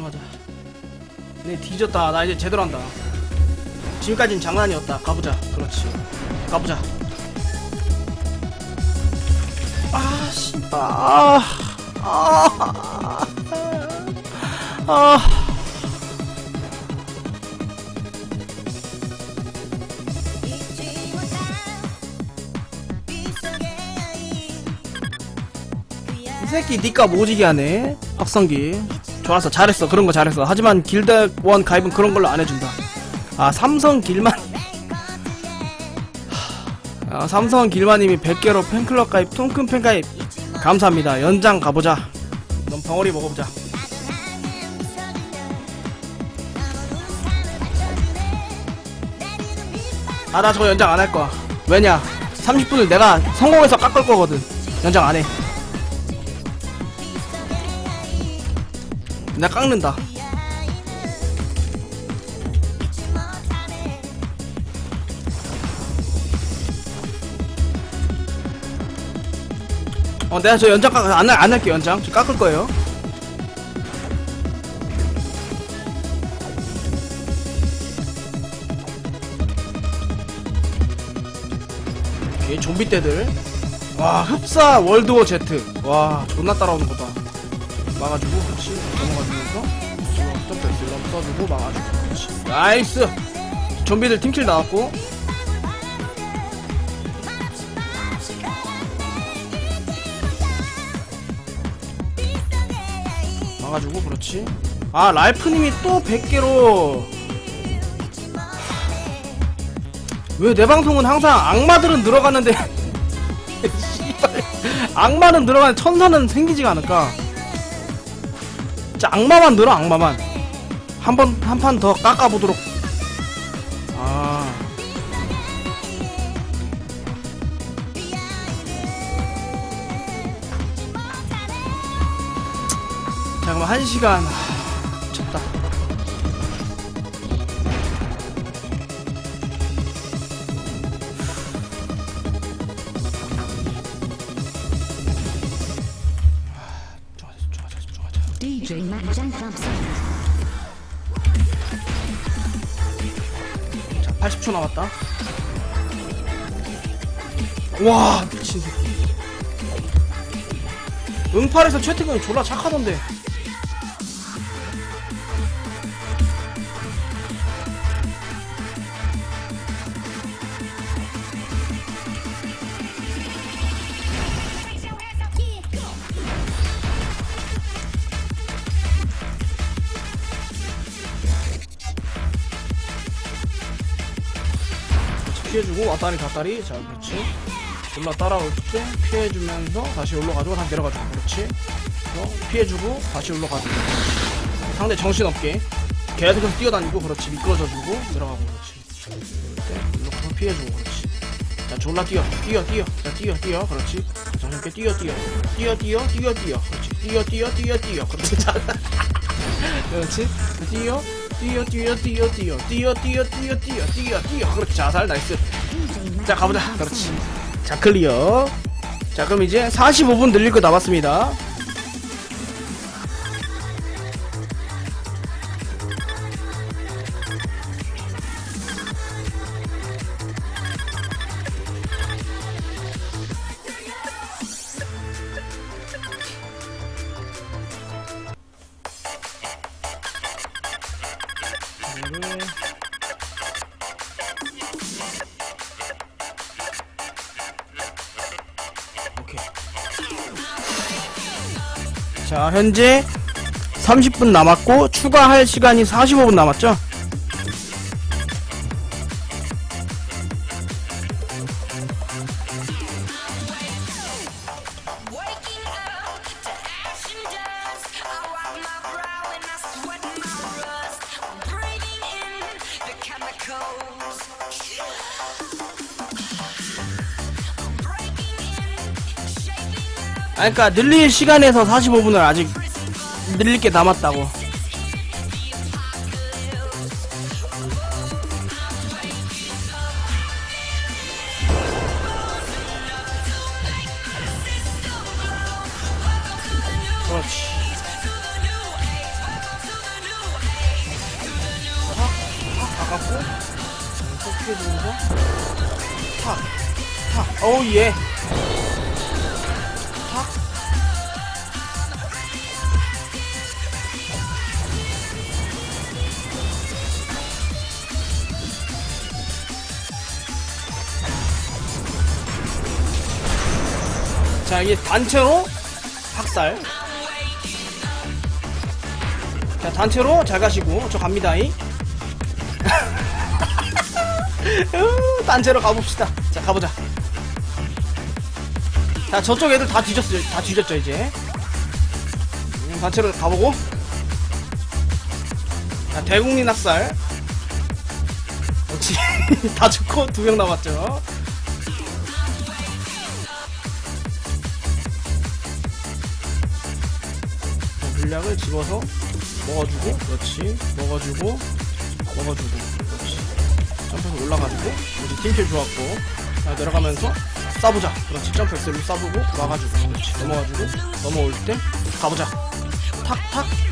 집중하자 네 뒤졌다. 나 이제 제대로 한다. 지금까진 장난이었다. 가보자. 그렇지. 가보자. 아 씨발. 아, 아, 아. 이 새끼 니까 모지게 하네. 확성기 좋았어 잘했어. 그런 거 잘했어 하지만 길드원 가입은 그런 걸로 안 해준다. 아 삼성 길만. 아 삼성 길마님이 100개로 팬클럽 가입 통큰 팬 가입. 감사합니다. 연장 가보자. 넌 벙어리 먹어보자. 아 나 저거 연장 안 할 거야. 왜냐? 30분을 내가 성공해서 깎을 거거든. 연장 안해 내가 깎는다. 어 내가 저 연장 깎, 안, 할- 안 할게 연장. 저 깎을 거예요. 오케이 좀비 떼들. 와 흡사 월드워 제트. 와 존나 따라오는 거다. 막아주고 그렇지 슬럼 써주고 막아주고. 그렇지 나이스! 좀비들 팀킬 나왔고. 막아주고 그렇지. 아 랄프님이 또 100개로. 왜 내 방송은 항상 악마들은 늘어가는데 씨발 악마는 늘어가는데 천사는 생기지가 않을까? 진짜 악마만 늘어 악마만 한 번 한 판 더 깎아보도록. 아. 자 그럼 한 시간 80초 남았다. 와, 미친 새끼. 응팔에서 채팅은 졸라 착하던데. 그렇지, 피해주고 왔다리 갔다리. 자, 그렇지. 올라 따라올 때 피해주면서 다시 올라가지고 다시 내려가지고 그렇지. 어, 피해주고 다시 올라가지고 상대 정신없게 계속해서 뛰어다니고 그렇지 미끄러져주고 내려가고 그렇지. 이렇게 피해주고 그렇지. 자 졸라 뛰어 뛰어 뛰어 자 뛰어 뛰어 그렇지. 정신없게 뛰어 뛰어 뛰어 뛰어 뛰어 뛰어 그렇지. 뛰어 뛰어 뛰어 뛰어 그렇지. 자, 그렇지. 뛰어 뛰어 뛰어 뛰어 뛰어 뛰어 뛰어 뛰어 뛰어 뛰어 뛰어 그렇지 자살 나이스. 자 가보자. 그렇지. 자 클리어. 자 그럼 이제 45분 늘릴 거 남았습니다 자, 현재 30분 남았고 추가할 시간이 45분 남았죠? 그니까 늘릴 시간에서 45분을 아직 늘릴 게 남았다고. 자, 이게 단체로 학살. 자, 단체로 잘 가시고, 저 갑니다잉. 으, 단체로 가봅시다. 자, 가보자. 자, 저쪽 애들 다 뒤졌어요. 다 뒤졌죠, 이제. 음, 단체로 가보고. 자, 대국민 학살. 그렇지. 다 죽고 두 명 남았죠. 자, 물약을 집어서 먹어주고, 그렇지. 먹어주고, 먹어주고, 그렇지. 점프해서 올라가지고, 그렇지. 팀킬 좋았고, 자, 내려가면서 쏴보자. 그렇지. 점프 엑셀로 쏴보고, 와가지고, 그렇지. 넘어가지고, 넘어올 때, 가보자. 탁, 탁.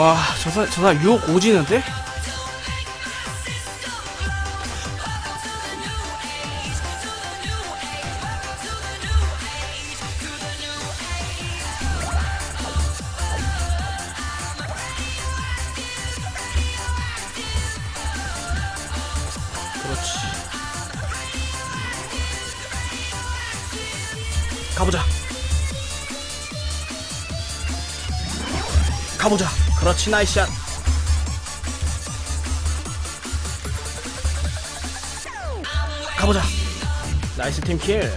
와, 저 사, 저 사람 유혹 오지는데? 그렇지. 가보자. 가보자. 그렇지, 나이스 샷. 가보자. 나이스 팀킬.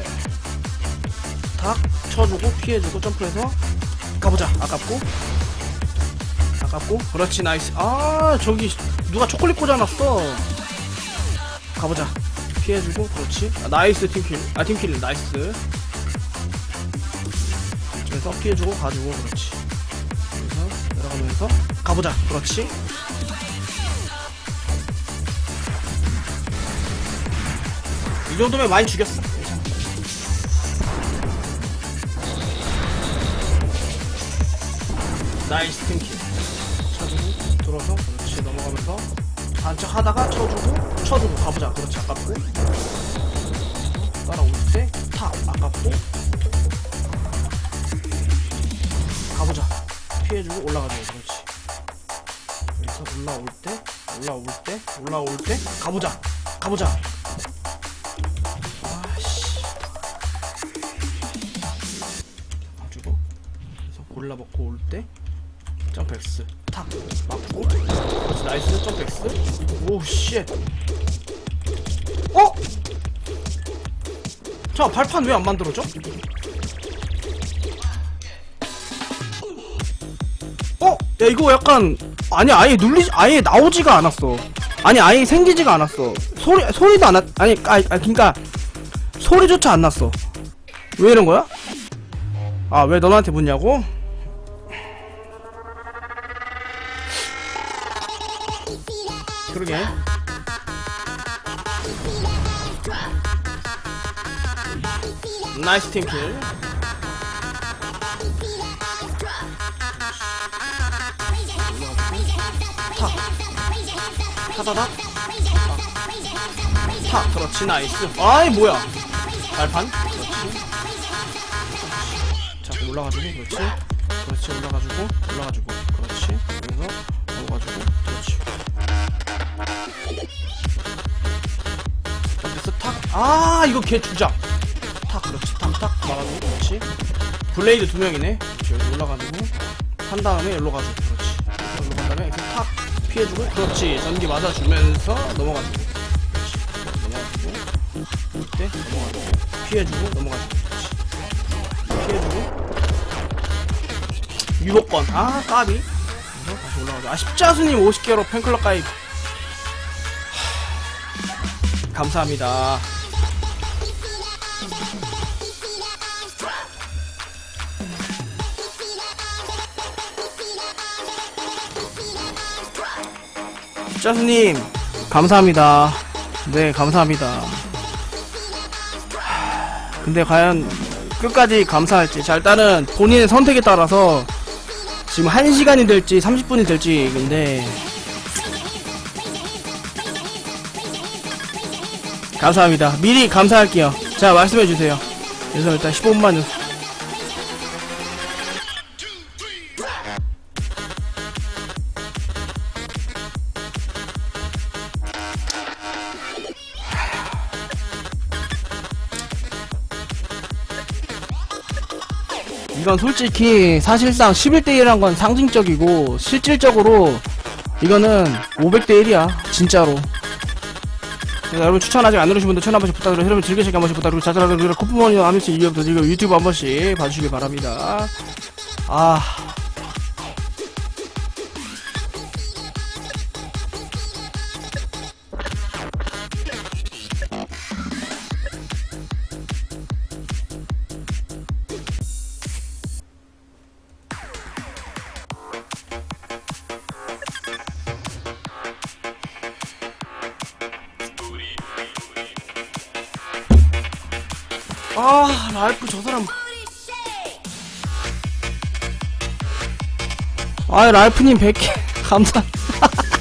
탁 쳐주고 피해주고 점프해서 가보자. 아깝고. 아깝고. 그렇지, 나이스. 아, 저기 누가 초콜릿 꽂아놨어. 가보자. 피해주고, 그렇지. 아, 나이스 팀킬. 아, 팀킬, 나이스. 그래서 피해주고, 가지고, 그렇지. 내려가면서 가보자. 그렇지. 이 정도면 많이 죽였어. 나이스 팀킬. 쳐주고 들어서 그렇지 넘어가면서 반짝 하다가 쳐주고 쳐주고 가보자. 그렇지 아깝고 따라올 때탁 아깝고 가보자. 피해주고 올라가자. 그렇지. 여기서 올라올 때, 올라올 때, 올라올 때, 가보자. 가보자. 아씨. 가지고, 그래서 골라 먹고 올 때, 점프 X. 탁. 맞고. 그렇지. 나이스. 점프 X. 오, 쉣. 어? 자, 발판 왜 안 만들어져? 야 이거 약간 아니 아예 눌리지 아예 나오지가 않았어. 아니 아예 생기지가 않았어. 소리 소리도 안 났, 아니 아, 아 그니까 소리조차 안 났어. 왜 이런 거야? 아 왜 너한테 묻냐고? 그러게. 나이스 팀킬 타다닥 타. 그렇지 나이스. 아이 뭐야. 발판. 그렇지. 자 올라가지고 그렇지. 그렇지 올라가지고 올라가지고 그렇지. 그래서 넘어가지고 그렇지. 점프스 탁아 이거 걔 주자. 탁 그렇지. 탁탁. 말아주고 그렇지. 블레이드 두 명이네. 여기 올라가지고. 한 다음에 여기로 가지고 피해주고 그렇지. 전기 맞아주면서 넘어가지고 그렇지 넘어가지고 이때 넘어가지고 피해주고 넘어가지고 피해주고. 유혹권. 아 까비. 다시 올라가죠 아 십자수님 50개로 팬클럽 가입. 하... 감사합니다 짜수님 감사합니다. 네 감사합니다. 하, 근데 과연 끝까지 감사할지 자 일단은 본인의 선택에 따라서 지금 1시간이 될지 30분이 될지 근데. 감사합니다. 미리 감사할게요. 자 말씀해주세요. 그래서 일단 15분만 이건 솔직히 사실상 11대 1한 건 상징적이고 실질적으로 이거는 500대 1이야 진짜로. 그래서 여러분 추천 아직 안 누르신 분들 추천 한 번씩 부탁드려요 여러분 즐기시기 한 번씩 부탁드리고 자잘하게 번씩 이겨부터 지금 유튜브 한 번씩 봐주시기 바랍니다. 아 아, 아, 라이프님 100개. 감사.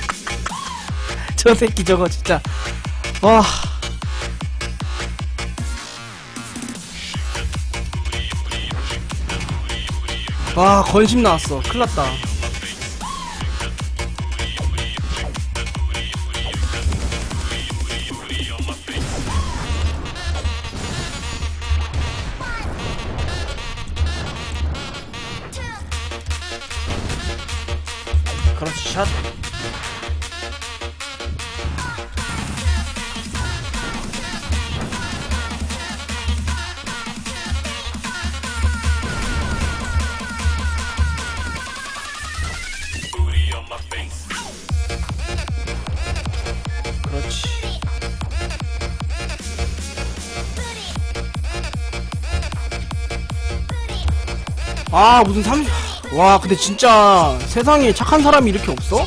저 새끼 저거 진짜. 와. 와, 건심 나왔어. 큰일 났다. 그렇지, 샷. 아, 무슨 30, 와, 근데 진짜 세상에 착한 사람이 이렇게 없어?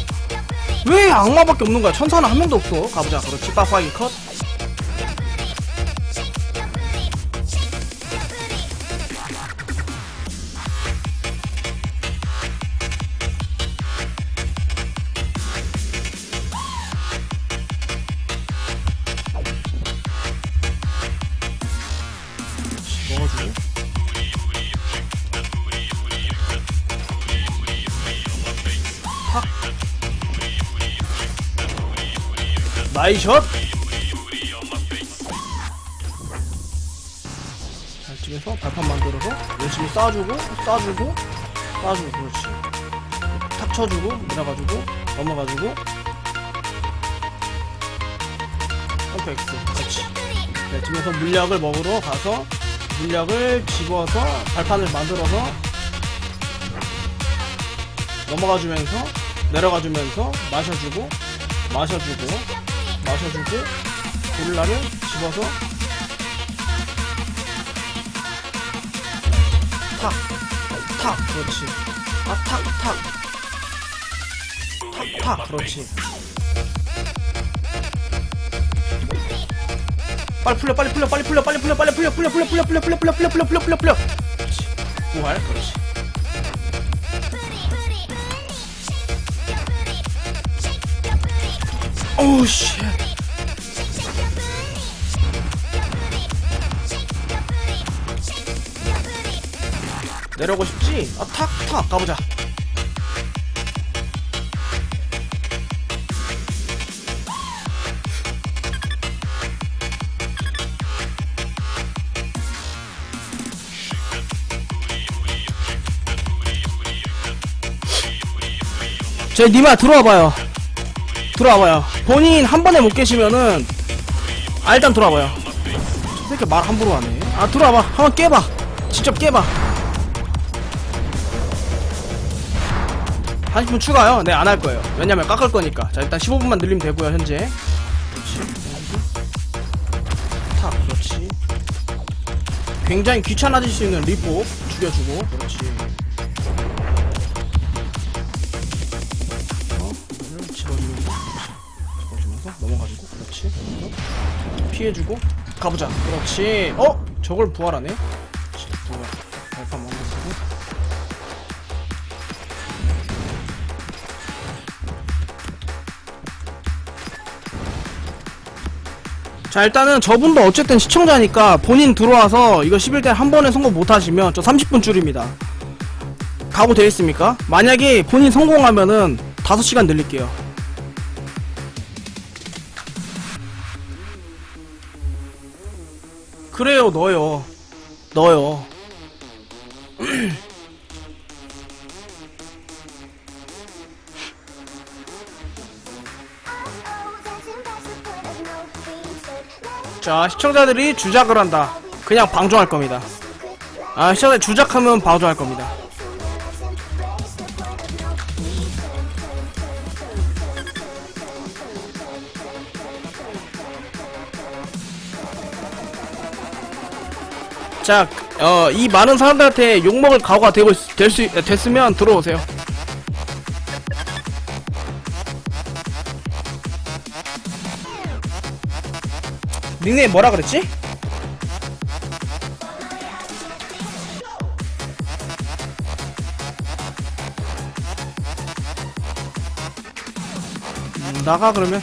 왜 악마밖에 없는 거야? 천사는 한 명도 없어. 가보자. 그렇지. 빡빡이 컷. 탁. 나이샷! 잘 찍어서 발판 만들어서 열심히 쏴주고 쏴주고 쏴주고 그렇지 탁 쳐주고 밀어가지고 넘어가지고 X 그렇지 네, 지금서 물약을 먹으러 가서 물약을 집어서 발판을 만들어서 넘어가주면서 내려가주면서 마셔주고 마셔주고 마셔주고 고릴라를 집어서 탁, 탁, 그렇지. 아, 탁, 탁. 탁, 탁, 그렇지. 빨리 풀려, 빨리 풀려, 빨리 풀려, 빨리 풀려, 빨리 풀려, 풀려, 풀려, 풀려, 풀려, 풀려, 풀려, 풀려, 풀려, 풀려. 부활, 그렇지. 오우 씨. 내려오고 싶지? 아, 탁, 탁, 가보자. 제 니마 들어와봐요. 들어와봐요. 본인 한 번에 못 계시면은 아 일단 들어와봐요. 저 새끼 말 함부로 하네. 아 들어와봐. 한번 깨봐. 직접 깨봐. 40분 추가요? 네, 안 할 거예요. 왜냐면 깎을 거니까. 자, 일단 15분만 늘리면 되고요, 현재. 그렇지. 탁, 그렇지. 굉장히 귀찮아질 수 있는 리포 죽여주고, 그렇지. 피해주고? 가보자. 그렇지. 어? 저걸 부활하네? 부활 발판 먹어주고 자 일단은 저분도 어쨌든 시청자니까 본인 들어와서 이거 11대 한 번에 성공 못하시면 저 30분 줄입니다. 각오 되겠습니까? 만약에 본인 성공하면은 5시간 늘릴게요 그래요 넣어요. 넣어요. 자 시청자들이 주작을 한다. 그냥 방종할 겁니다. 아 시청자 주작하면 방종할 겁니다 자, 어, 이 많은 사람들한테 욕먹을 각오가 되고, 있- 될 수, 됐으면 들어오세요. 닉네임 뭐라 그랬지? 음, 나가 그러면